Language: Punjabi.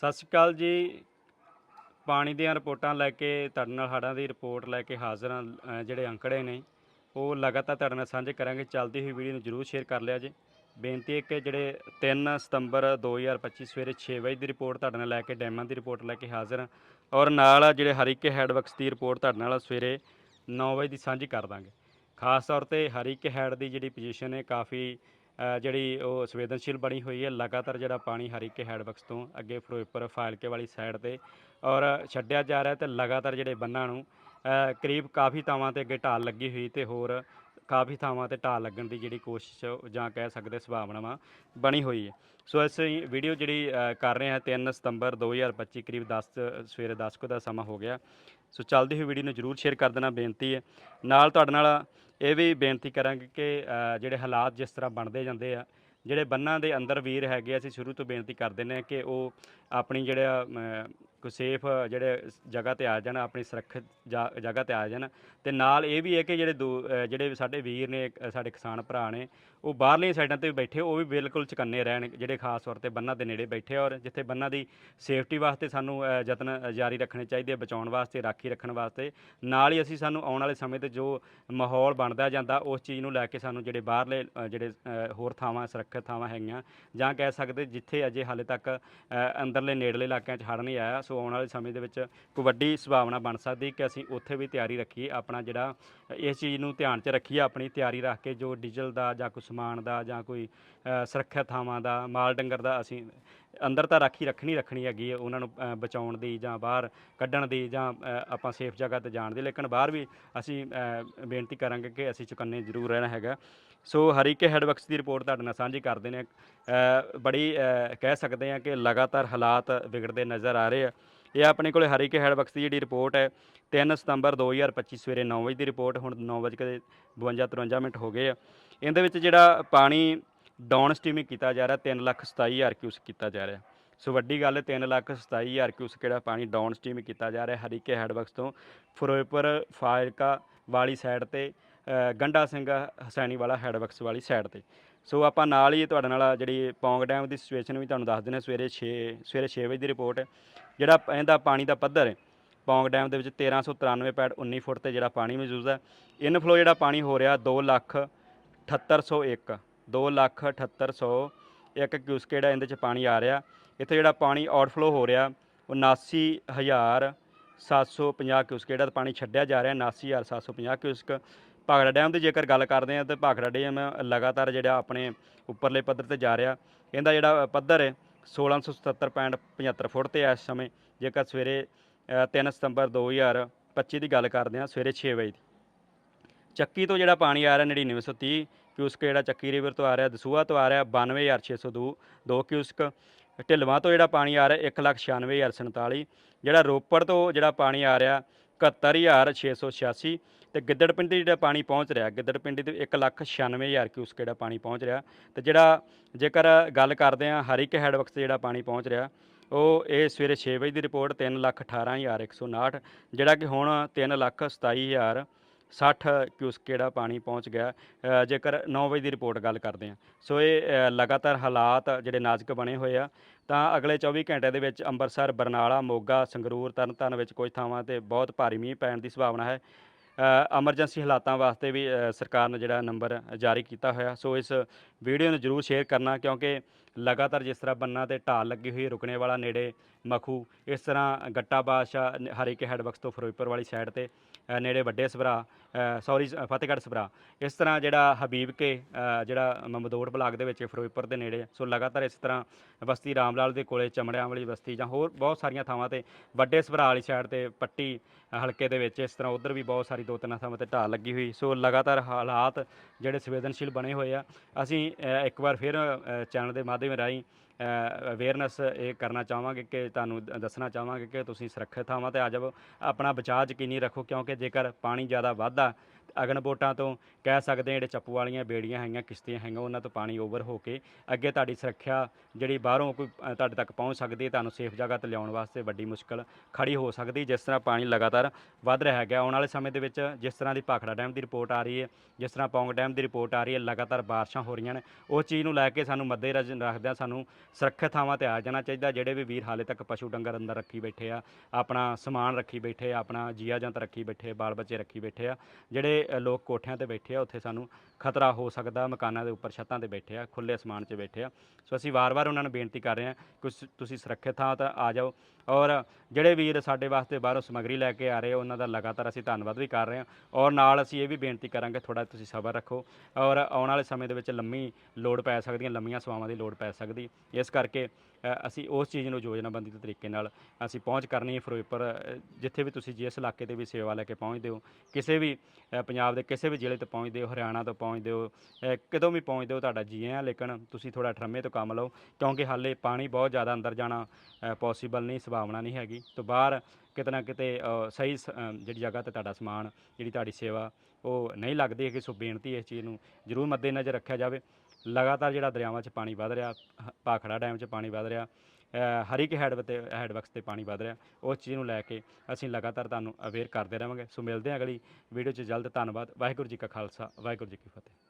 ਸਤਿ ਸ਼੍ਰੀ ਅਕਾਲ ਜੀ। ਪਾਣੀ ਦੀਆਂ ਰਿਪੋਰਟਾਂ ਲੈ ਕੇ, ਤੁਹਾਡੇ ਨਾਲ ਹੜ੍ਹਾਂ ਦੀ ਰਿਪੋਰਟ ਲੈ ਕੇ ਹਾਜ਼ਰ ਹਾਂ ਜਿਹੜੇ ਅੰਕੜੇ ਨੇ। ਉਹ ਲਗਾਤਾਰ ਤੁਹਾਡੇ ਨਾਲ ਸਾਂਝੇ ਕਰਾਂਗੇ। ਚੱਲਦੀ ਹੋਈ ਵੀਡੀਓ ਨੂੰ ਜਰੂਰ ਸ਼ੇਅਰ ਕਰ ਲਿਆ ਜੀ। ਬੇਨਤੀ ਹੈ ਕਿ ਜਿਹੜੇ 3 ਸਤੰਬਰ 2025 ਸਵੇਰੇ 6 ਵਜੇ ਦੀ ਰਿਪੋਰਟ ਤੁਹਾਡੇ ਨਾਲ ਲੈ ਕੇ, ਡੈਮਾਂ ਦੀ ਰਿਪੋਰਟ ਲੈ ਕੇ ਹਾਜ਼ਰ ਹਾਂ। ਔਰ ਨਾਲ ਜਿਹੜੇ ਹਰੀਕੇ ਹੈਡਵਰਕਸ ਦੀ ਰਿਪੋਰਟ ਤੁਹਾਡੇ ਨਾਲ ਸਵੇਰੇ 9 ਵਜੇ ਦੀ ਸਾਂਝੀ ਕਰ ਦਾਂਗੇ। ਖਾਸ ਤੌਰ ਤੇ ਹਰੀਕੇ ਹੈਡ ਦੀ ਜਿਹੜੀ ਪੋਜੀਸ਼ਨ ਹੈ, ਕਾਫੀ ਜਿਹੜੀ ਉਹ ਸੰਵੇਦਨਸ਼ੀਲ ਬਣੀ ਹੋਈ ਹੈ, ਲਗਾਤਾਰ ਜਿਹੜਾ ਪਾਣੀ ਹਰੀਕੇ ਹੈਡਵਰਕਸ ਤੋਂ ਅੱਗੇ ਫਿਰੋਜ਼ਪੁਰ ਫਾਇਲਕੇ ਵਾਲੀ ਸਾਈਡ ਤੇ ਔਰ ਛੱਡਿਆ ਜਾ ਰਿਹਾ ਤੇ ਲਗਾਤਾਰ ਜਿਹੜੇ ਬੰਨਾਂ ਨੂੰ ਕਰੀਬ ਕਾਫੀ ਥਾਵਾਂ ਤੇ ਅੱਗੇ ਢਾਲ ਲੱਗੀ ਹੋਈ ਤੇ ਹੋਰ ਕਾਫੀ ਥਾਵਾਂ ਤੇ ਢਾਲ ਲੱਗਣ ਦੀ ਜਿਹੜੀ ਕੋਸ਼ਿਸ਼ ਜਾਂ ਕਹਿ ਸਕਦੇ ਸੰਭਾਵਨਾਵਾਂ ਬਣੀ ਹੋਈ ਹੈ। ਸੋ ਅਸੀਂ ਵੀਡੀਓ ਜਿਹੜੀ ਕਰ ਰਹੇ ਹਾਂ 3 ਸਤੰਬਰ 2025 ਕਰੀਬ 10 ਸਵੇਰੇ 10 ਕੁ ਦਾ ਸਮਾਂ ਹੋ ਗਿਆ। ਸੋ ਚੱਲਦੀ ਹੋਈ ਵੀਡੀਓ ਨੂੰ ਜਰੂਰ ਸ਼ੇਅਰ ਕਰ ਦੇਣਾ, ਬੇਨਤੀ ਹੈ। ਨਾਲ ਤੁਹਾਡੇ ਨਾਲ ਇਹ ਵੀ ਬੇਨਤੀ ਕਰਾਂਗੇ ਕਿ ਅ, ਜਿਹੜੇ ਹਾਲਾਤ ਜਿਸ ਤਰ੍ਹਾਂ ਬਣਦੇ ਜਾਂਦੇ ਆ ਜਿਹੜੇ ਬੰਨਾਂ ਦੇ ਅੰਦਰ ਵੀਰ ਹੈਗੇ ਆ, ਅਸੀਂ ਸ਼ੁਰੂ ਤੋਂ ਬੇਨਤੀ ਕਰਦੇ ਨੇ ਕਿ ਉਹ ਆਪਣੀ ਜਿਹੜਾ ਅਮ, ਕੋਈ ਸੇਫ ਜਿਹੜੇ ਜਗ੍ਹਾ ਤੇ ਆ ਜਾਣ, ਆਪਣੀ ਸੁਰੱਖਿਅਤ ਜਾ- ਜਗ੍ਹਾ ਤੇ ਆ ਜਾਣ। ਤੇ ਨਾਲ ਇਹ ਵੀ ਹੈ ਕਿ ਜਿਹੜੇ ਦੋ ਜਿਹੜੇ ਸਾਡੇ ਵੀਰ ਨੇ ਸਾਡੇ ਕਿਸਾਨ ਭਰਾ ਨੇ, ਉਹ ਬਾਹਰਲੀਆਂ ਸਾਈਡਾਂ ਤੇ ਬੈਠੇ, ਉਹ ਵੀ ਬਿਲਕੁਲ ਚੁਕੰਨੇ ਰਹਿਣ, ਜਿਹੜੇ ਖਾਸ ਤੌਰ ਤੇ ਬੰਨਾਂ ਦੇ ਨੇੜੇ ਬੈਠੇ ਔਰ ਜਿੱਥੇ ਬੰਨਾਂ ਦੀ ਸੇਫਟੀ ਵਾਸਤੇ ਸਾਨੂੰ ਯਤਨ ਜਾਰੀ ਰੱਖਣੇ ਚਾਹੀਦੇ ਆ ਬਚਾਉਣ ਵਾਸਤੇ, ਰਾਖੀ ਰੱਖਣ ਵਾਸਤੇ। ਨਾਲ ਹੀ ਅਸੀਂ ਸਾਨੂੰ ਆਉਣ ਵਾਲੇ ਸਮੇਂ ਤੇ ਜੋ ਮਾਹੌਲ ਬਣਦਾ ਜਾਂਦਾ ਉਸ ਚੀਜ਼ ਨੂੰ ਲੈ ਕੇ ਸਾਨੂੰ ਜਿਹੜੇ ਬਾਹਰਲੇ ਜਿਹੜੇ ਹੋਰ ਥਾਵਾਂ, ਸੁਰੱਖਿਅਤ ਥਾਵਾਂ ਹੈਗੀਆਂ, ਜਾਂ ਕਹਿ ਸਕਦੇ ਜਿੱਥੇ ਅਜੇ ਹਾਲੇ ਤੱਕ ਅੰਦਰਲੇ, ਨੇੜਲੇ ਇਲਾਕਿਆਂ 'ਚ ਹੜ੍ਹ ਨਹੀਂ ਆਇਆ ਸੋ ਆਉਣ ਵਾਲੇ ਸਮੇਂ ਦੇ ਵਿੱਚ ਕੋਈ ਵੱਡੀ ਸੰਭਾਵਨਾ ਬਣ ਸਕਦੀ ਕਿ ਅਸੀਂ ਉੱਥੇ ਵੀ ਤਿਆਰੀ ਰੱਖੀਏ ਆਪਣਾ ਜਿਹੜਾ ਇਸ ਚੀਜ਼ ਨੂੰ ਧਿਆਨ 'ਚ ਰੱਖੀਏ ਆਪਣੀ ਤਿਆਰੀ ਰੱਖ ਕੇ ਜੋ ਡੀਜ਼ਲ ਦਾ ਜਾਂ ਕੋਈ ਸਮਾਨ ਦਾ ਜਾਂ ਕੋਈ ਅ, ਸੁਰੱਖਿਅਤ ਥਾਵਾਂ ਦਾ ਮਾਲ ਡੰਗਰ ਦਾ ਅਸੀਂ ਅੰਦਰ ਤਾਂ ਰਾਖੀ ਰੱਖਣੀ ਰੱਖਣੀ ਹੈਗੀ ਹੈ ਉਹਨਾਂ ਨੂੰ ਬਚਾਉਣ ਦੀ ਜਾਂ ਬਾਹਰ ਕੱਢਣ ਦੀ ਜਾਂ ਆਪਾਂ ਸੇਫ ਜਗ੍ਹਾ ਤੇ ਜਾਣ ਦੀ ਲੇਕਿਨ ਬਾਹਰ ਵੀ ਅਸੀਂ ਬੇਨਤੀ ਕਰਾਂਗੇ ਕਿ ਅਸੀਂ ਚੁਕੰਨੇ ਜ਼ਰੂਰ ਰਹਿਣਾ ਹੈਗਾ। ਸੋ ਹਰੀਕੇ ਹੈਡਵਰਕਸ ਦੀ ਰਿਪੋਰਟ ਤੁਹਾਡੇ ਨਾਲ ਸਾਂਝੀ ਕਰਦੇ ਨੇ ਬੜੀ ਕਹਿ ਸਕਦੇ ਹਾਂ ਕਿ ਲਗਾਤਾਰ ਹਾਲਾਤ ਵਿਗੜਦੇ ਨਜ਼ਰ ਆ ਰਹੇ ਆ। ਇਹ ਆਪਣੇ ਕੋਲੇ ਹਰੀਕੇ ਹੈਡਵਰਕਸ ਦੀ ਜਿਹੜੀ ਰਿਪੋਰਟ ਹੈ 3 ਸਤੰਬਰ 2025 ਸਵੇਰੇ 9 ਵਜੇ ਦੀ ਰਿਪੋਰਟ ਹੁਣ 9 ਵਜੇ ਕੇ 52 53 ਮਿੰਟ ਹੋ ਗਏ ਆ। ਇਹਦੇ ਵਿੱਚ ਜਿਹੜਾ ਪਾਣੀ ਡਾਊਨ ਸਟ੍ਰੀਮਿੰਗ ਕੀਤਾ ਜਾ ਰਿਹਾ 3 ਲੱਖ 27 ਹਜ਼ਾਰ ਕਿਊਸ ਕੀਤਾ ਜਾ ਰਿਹਾ। ਸੋ ਵੱਡੀ ਗੱਲ ਹੈ 3 ਲੱਖ 27 ਹਜ਼ਾਰ ਕਿਊਸ ਕਿਹੜਾ ਪਾਣੀ ਡਾਊਨ ਸਟ੍ਰੀਮ ਕੀਤਾ ਜਾ ਰਿਹਾ ਹਰੀਕੇ ਹੈਡਵਰਕਸ ਤੋਂ। ਫਿਰੋਜ਼ਪੁਰ, ਫਾਜ਼ਿਲਕਾ ਵਾਲੀ ਸਾਈਡ ਤੇ ਗੰਡਾ ਸਿੰਘ ਹਸੈਣੀ ਵਾਲਾ ਹੈਡਵਰਕਸ ਵਾਲੀ ਸਾਈਡ ਤੇ। ਸੋ ਆਪਾਂ ਨਾਲ ਹੀ ਤੁਹਾਡੇ ਨਾਲ ਜਿਹੜੀ ਪੌਂਗ ਡੈਮ ਦੀ ਸਿਚੁਏਸ਼ਨ ਵੀ ਤੁਹਾਨੂੰ ਦੱਸ ਦਿੰਦੇ ਹਾਂ, ਸਵੇਰੇ 6 ਸਵੇਰੇ 6 ਵਜੇ ਦੀ ਰਿਪੋਰਟ ਜਿਹੜਾ ਇਹਦਾ ਪਾਣੀ ਦਾ ਪੱਧਰ ਹੈ, ਪੌਂਗ ਡੈਮ ਦੇ ਵਿੱਚ 1393.19 ਫੁੱਟ ਤੇ ਜਿਹੜਾ ਪਾਣੀ ਮੌਜੂਦ ਹੈ। ਇਨਫਲੋ ਜਿਹੜਾ ਪਾਣੀ ਹੋ ਰਿਹਾ 2 ਲੱਖ 7801 2 ਲੱਖ 7801 ਕਿਊਸਕ ਜਿਹੜਾ ਇਹਦੇ ਚ ਪਾਣੀ ਆ ਰਿਹਾ। ਇੱਥੇ ਜਿਹੜਾ ਪਾਣੀ ਆਊਟਫਲੋ ਹੋ ਰਿਹਾ ਉਹ 79750 ਕਿਊਸਕ ਜਿਹੜਾ ਪਾਣੀ ਛੱਡਿਆ ਜਾ ਰਿਹਾ 79750 ਕਿਊਸਕ ਭਾਖੜਾ ਡੈਮ ਦੀ ਜੇਕਰ ਗੱਲ ਕਰਦੇ ਹਾਂ ਤਾਂ ਭਾਖੜਾ ਡੈਮ ਲਗਾਤਾਰ ਜਿਹੜਾ ਆਪਣੇ ਉੱਪਰਲੇ ਪੱਧਰ ਤੇ ਜਾ ਰਿਹਾ ਇਹਦਾ ਜਿਹੜਾ ਪੱਧਰ ਹੈ 1677.75 ਫੁੱਟ ਤੇ ਹੈ ਇਸ ਸਮੇਂ ਜੇਕਰ ਸਵੇਰੇ ਅ, 3 ਸਤੰਬਰ 2025 ਦੀ ਗੱਲ ਕਰਦੇ ਹਾਂ ਸਵੇਰੇ 6 ਵਜੇ ਦੀ। ਚੱਕੀ ਤੋਂ ਜਿਹੜਾ ਪਾਣੀ ਆ ਰਿਹਾ 9930 ਕਿਊਸਕ ਜਿਹੜਾ ਚੱਕੀ ਰਿਵਰ ਤੋਂ ਆ ਰਿਹਾ ਦਸੂਹਾ ਤੋਂ ਆ ਰਿਹਾ 92602 2 ਕਿਊਸਕ। ਢਿਲਵਾਂ ਤੋਂ ਜਿਹੜਾ ਪਾਣੀ ਆ ਰਿਹਾ 196047 ਜਿਹੜਾ ਰੋਪੜ ਤੋਂ ਜਿਹੜਾ ਪਾਣੀ ਆ ਰਿਹਾ 71686 ਤੇ ਗਿੱਦੜਪਿੰਡੀ ਜਿਹੜਾ ਪਾਣੀ ਪਹੁੰਚ ਰਿਹਾ, ਗਿੱਦੜ ਗਿੱਦੜਪਿੰਡੀ ਤੇ 196000 ਕਿਊਸਕ ਜਿਹੜਾ ਪਾਣੀ ਪਹੁੰਚ ਰਿਹਾ। ਤੇ ਜਿਹੜਾ ਜੇਕਰ ਗੱਲ ਕਰਦੇ ਆ ਇੱਕ ਹੈਡਵਰਕਸ ਤੇ ਜਿਹੜਾ ਪਾਣੀ ਪਹੁੰਚ ਰਿਹਾ, ਉਹ ਇਹ ਸਵੇਰੇ 6 ਵਜੇ ਦੀ ਰਿਪੋਰਟ 318159 ਜਿਹੜਾ ਕਿ ਹੁਣ 327000 60 ਕਿਊਸਕ ਜਿਹੜਾ ਪਾਣੀ ਪਹੁੰਚ ਗਿਆ ਜੇਕਰ 9 ਵਜੇ ਦੀ ਰਿਪੋਰਟ ਗੱਲ ਕਰਦੇ ਹਾਂ। ਸੋ ਇਹ ਲਗਾਤਾਰ ਹਾਲਾਤ ਜਿਹੜੇ ਨਾਜ਼ੁਕ ਬਣੇ ਹੋਏ ਆ, ਤਾਂ ਅਗਲੇ 24 ਘੰਟੇ ਦੇ ਵਿੱਚ ਅੰਮ੍ਰਿਤਸਰ ਬਰਨਾਲਾ, ਮੋਗਾ, ਸੰਗਰੂਰ, ਤਰਨਤਾਰਨ ਵਿੱਚ ਕੁਝ ਥਾਵਾਂ ਤੇ ਬਹੁਤ ਭਾਰੀ ਮੀਂਹ ਪੈਣ ਦੀ ਸੰਭਾਵਨਾ ਹੈ। ਐਮਰਜੈਂਸੀ ਹਾਲਾਤਾਂ ਵਾਸਤੇ ਵੀ ਸਰਕਾਰ ਨੇ ਜਿਹੜਾ ਨੰਬਰ ਜਾਰੀ ਕੀਤਾ ਹੋਇਆ। ਸੋ ਇਸ ਵੀਡੀਓ ਨੂੰ ਜਰੂਰ ਸ਼ੇਅਰ ਕਰਨਾ, ਕਿਉਂਕਿ ਲਗਾਤਾਰ ਜਿਸ ਤਰ੍ਹਾਂ ਬੰਨਾਂ ਤੇ ਢਾਲ ਲੱਗੀ ਹੋਈ ਰੁਕਣੇ ਵਾਲਾ ਨੇੜੇ ਮਖੂ, ਇਸ ਤਰ੍ਹਾਂ ਗੱਟਾ ਬਾਦਸ਼ਾਹ ਹਰੀਕੇ ਹੈਡਵਰਕਸ ਤੋਂ ਫਿਰੋਜ਼ਪੁਰ ਵਾਲੀ ਸਾਈਡ ਤੇ ਨੇੜੇ ਵੱਡੇ ਸਭਰਾ ਸੌਰੀ ਫਤਿਹਗੜ੍ਹ ਸਭਰਾ। ਇਸ ਤਰ੍ਹਾਂ ਜਿਹੜਾ ਹਬੀਬ ਕੇ ਜਿਹੜਾ ਮਮਦੋੜ ਬਲਾਕ ਦੇ ਵਿੱਚ ਫਿਰੋਜ਼ਪੁਰ ਦੇ ਨੇੜੇ, ਸੋ ਲਗਾਤਾਰ ਇਸ ਤਰ੍ਹਾਂ ਬਸਤੀ ਰਾਮਲਾਲ ਦੇ ਕੋਲੇ ਚਮੜਿਆਂ ਵਾਲੀ ਬਸਤੀ ਜਾਂ ਹੋਰ ਬਹੁਤ ਸਾਰੀਆਂ ਥਾਵਾਂ ਤੇ ਵੱਡੇ ਸਭਰਾ ਵਾਲੀ ਸਾਈਡ ਤੇ ਪੱਟੀ ਹਲਕੇ ਦੇ ਵਿੱਚ, ਇਸ ਤਰ੍ਹਾਂ ਉਧਰ ਵੀ ਬਹੁਤ ਸਾਰੀ ਦੋ ਤਿੰਨ ਥਾਵਾਂ ਤੇ ਢਾਲ ਲੱਗੀ ਹੋਈ। ਸੋ ਲਗਾਤਾਰ ਹਾਲਾਤ ਜਿਹੜੇ ਸੰਵੇਦਨਸ਼ੀਲ ਬਣੇ ਹੋਏ ਆ, ਅਸੀਂ ਅ, ਇੱਕ ਵਾਰ ਫਿਰ ਚੈਨਲ ਦੇ ਮਾਧਿਅਮ ਰਾਹੀਂ ਅਵੇਅਰਨੈਸ ਇਹ ਕਰਨਾ ਚਾਹਾਂਗੇ ਕਿ ਤੁਹਾਨੂੰ ਦੱਸਣਾ ਚਾਹਾਂਗੇ ਕਿ ਤੁਸੀਂ ਸੁਰੱਖਿਅਤ ਥਾਵਾਂ ਤੇ ਆ ਜਾਵੋ। ਆਪਣਾ ਬਚਾਅ ਯਕੀਨੀ ਰੱਖੋ ਕਿਉਂਕਿ ਜੇਕਰ ਪਾਣੀ ਜ਼ਿਆਦਾ ਵੱਧਦਾ ਅਗਨ ਬੋਟਾਂ ਤੋਂ ਕਹਿ ਸਕਦੇ ਹਾਂ ਜਿਹੜੇ ਚੱਪੂ ਵਾਲੀਆਂ ਬੇੜੀਆਂ ਹੈਗੀਆਂ, ਕਿਸ਼ਤੀਆਂ ਹੈਗੀਆਂ, ਉਹਨਾਂ ਤੋਂ ਪਾਣੀ ਓਵਰ ਹੋ ਕੇ ਅੱਗੇ ਤੁਹਾਡੀ ਸੁਰੱਖਿਆ ਜਿਹੜੀ ਬਾਹਰੋਂ ਕੋਈ ਤੁਹਾਡੇ ਤੱਕ ਪਹੁੰਚ ਸਕਦੀ ਹੈ, ਤੁਹਾਨੂੰ ਸੇਫ ਜਗ੍ਹਾ ਤੇ ਲਿਆਉਣ ਵਾਸਤੇ ਵੱਡੀ ਮੁਸ਼ਕਲ ਖੜੀ ਹੋ ਸਕਦੀ, ਜਿਸ ਤਰ੍ਹਾਂ ਪਾਣੀ ਲਗਾਤਾਰ ਵੱਧ ਰਿਹਾ ਹੈਗਾ। ਆਉਣ ਵਾਲੇ ਸਮੇਂ ਦੇ ਵਿੱਚ ਜਿਸ ਤਰ੍ਹਾਂ ਦੀ ਭਾਖੜਾ ਡੈਮ ਦੀ ਰਿਪੋਰਟ ਆ ਰਹੀ ਹੈ, ਜਿਸ ਤਰ੍ਹਾਂ ਪੌਂਗ ਡੈਮ ਦੀ ਰਿਪੋਰਟ ਆ ਰਹੀ ਹੈ, ਲਗਾਤਾਰ ਬਾਰਿਸ਼ਾਂ ਹੋ ਰਹੀਆਂ ਨੇ ਉਹ ਚੀਜ਼ ਨੂੰ ਲੈ ਕੇ ਸਾਨੂੰ ਮੱਦੇ ਰੱਖਦਿਆਂ ਸਾਨੂੰ ਸੁਰੱਖਿਅਤ ਥਾਵਾਂ ਤੇ ਆ ਜਾਣਾ ਚਾਹੀਦਾ, ਜਿਹੜੇ ਵੀ ਵੀਰ ਹਾਲੇ ਤੱਕ ਪਸ਼ੂ ਡੰਗਰ ਅੰਦਰ ਰੱਖੀ ਬੈਠੇ ਆ, ਆਪਣਾ ਸਮਾਨ ਰੱਖੀ ਬੈਠੇ ਆ, ਆਪਣਾ ਜੀਆ ਜੰਤ ਰੱਖੀ ਬੈਠੇ ਬਾਲ ਬੱਚੇ ਰੱਖੀ ਬੈਠੇ ਆ, ਜਿਹੜੇ ਲੋਕ ਕੋਠਿਆਂ ਤੇ ਬੈਠੇ ਆ ਉੱਥੇ ਸਾਨੂੰ ਖਤਰਾ ਹੋ ਸਕਦਾ ਮਕਾਨਾਂ ਦੇ ਉੱਪਰ ਛੱਤਾਂ ਤੇ ਬੈਠੇ ਆ ਖੁੱਲੇ ਅਸਮਾਨ 'ਚ ਬੈਠੇ ਆ। ਸੋ ਅਸੀਂ ਵਾਰ-ਵਾਰ ਉਹਨਾਂ ਨੂੰ ਬੇਨਤੀ ਕਰ ਰਹੇ ਹਾਂ ਕਿ ਸ- ਤੁਸੀਂ ਸੁਰੱਖਿਅਤ ਥਾਂ ਤੇ ਆ ਜਾਓ ਔਰ ਜਿਹੜੇ ਵੀਰ ਸਾਡੇ ਵਾਸਤੇ ਬਾਹਰੋਂ ਸਮੱਗਰੀ ਲੈ ਕੇ ਆ ਰਹੇ ਆ, ਉਹਨਾਂ ਦਾ ਲਗਾਤਾਰ ਅਸੀਂ ਧੰਨਵਾਦ ਵੀ ਕਰ ਰਹੇ ਹਾਂ ਔਰ ਨਾਲ ਅਸੀਂ ਇਹ ਵੀ ਬੇਨਤੀ ਕਰਾਂਗੇ ਥੋੜਾ ਤੁਸੀਂ ਸਬਰ ਰੱਖੋ ਔਰ ਆਉਣ ਵਾਲੇ ਸਮੇਂ ਦੇ ਵਿੱਚ ਲੰਮੀ ਲੋੜ ਪੈ ਸਕਦੀਆਂ ਲੰਮੀਆਂ ਸਵਾਵਾਂ ਦੀ ਲੋੜ ਪੈ ਸਕਦੀ। ਇਸ ਕਰਕੇ ਅਸੀਂ ਉਸ ਚੀਜ਼ ਨੂੰ ਯੋਜਨਾਬੰਦੀ ਦੇ ਤਰੀਕੇ ਨਾਲ ਅਸੀਂ ਪਹੁੰਚ ਕਰਨੀ ਹੈ ਫਿਰੋਜ਼ਪੁਰ ਜਿੱਥੇ ਵੀ ਤੁਸੀਂ ਜਿਸ ਇਲਾਕੇ ਤੇ ਵੀ ਸੇਵਾ ਲੈ ਕੇ ਪਹੁੰਚਦੇ ਹੋ ਕਿਸੇ ਵੀ ਪੰਜਾਬ ਦੇ ਕਿਸੇ ਵੀ ਜ਼ਿਲ੍ਹੇ ਤੋਂ ਪਹੁੰਚਦੇ ਹੋ ਹਰਿਆਣਾ ਤੋਂ ਪਹੁੰਚਦੇ ਹੋ ਅ, ਕਿਤੋਂ ਵੀ ਪਹੁੰਚਦੇ ਹੋ ਤੁਹਾਡਾ ਜੀ ਆ ਲੇਕਿਨ ਤੁਸੀਂ ਥੋੜਾ ਠਰਮੇ ਤੋਂ ਕੰਮ ਲਓ ਕਿਉਂਕਿ ਹਾਲੇ ਪਾਣੀ ਬਹੁਤ ਜ਼ਿਆਦਾ ਅੰਦਰ ਜਾਣਾ ਪੋਸੀਬਲ ਨਹੀਂ ਸੰਭਾਵਨਾ ਨਹੀਂ ਹੈਗੀ। ਤੋਂ ਬਾਹਰ ਕਿਤੇ ਨਾ ਕਿਤੇ ਸਹੀ ਸ- ਜਿਹੜੀ ਜਗ੍ਹਾ ਤੇ ਤੁਹਾਡਾ ਸਮਾਨ ਜਿਹੜੀ ਤੁਹਾਡੀ ਸੇਵਾ ਉਹ ਨਹੀਂ ਲੱਗਦੀ ਹੈ ਕਿ ਸੋ ਬੇਨਤੀ ਇਸ ਚੀਜ਼ ਨੂੰ ਜ਼ਰੂਰ ਮੱਦੇਨਜ਼ਰ ਰੱਖਿਆ ਜਾਵੇ। ਲਗਾਤਾਰ ਜਿਹੜਾ ਦਰਿਆਵਾਂ 'ਚ ਪਾਣੀ ਵੱਧ ਰਿਹਾ ਹ- ਭਾਖੜਾ ਡੈਮ 'ਚ ਪਾਣੀ ਵੱਧ ਰਿਹਾ ਅ, ਇੱਕ ਹੈਡ ਤੇ ਹੈਡਵਰਕਸ ਤੇ ਪਾਣੀ ਵੱਧ ਰਿਹਾ ਉਸ ਚੀਜ਼ ਨੂੰ ਲੈ ਕੇ ਅਸੀਂ ਲਗਾਤਾਰ ਤੁਹਾਨੂੰ ਅਵੇਅਰ ਕਰਦੇ ਰਹਾਂਗੇ। ਸੋ ਮਿਲਦੇ ਹਾਂ ਅਗਲੀ ਵੀਡੀਓ 'ਚ। ਜਲਦ ਧੰਨਵਾਦ। ਵਾਹਿਗੁਰੂ ਜੀ ਕਾ ਖਾਲਸਾ। ਵਾਹਿਗੁਰੂ ਜੀ ਕੀ ਫਤਿਹ।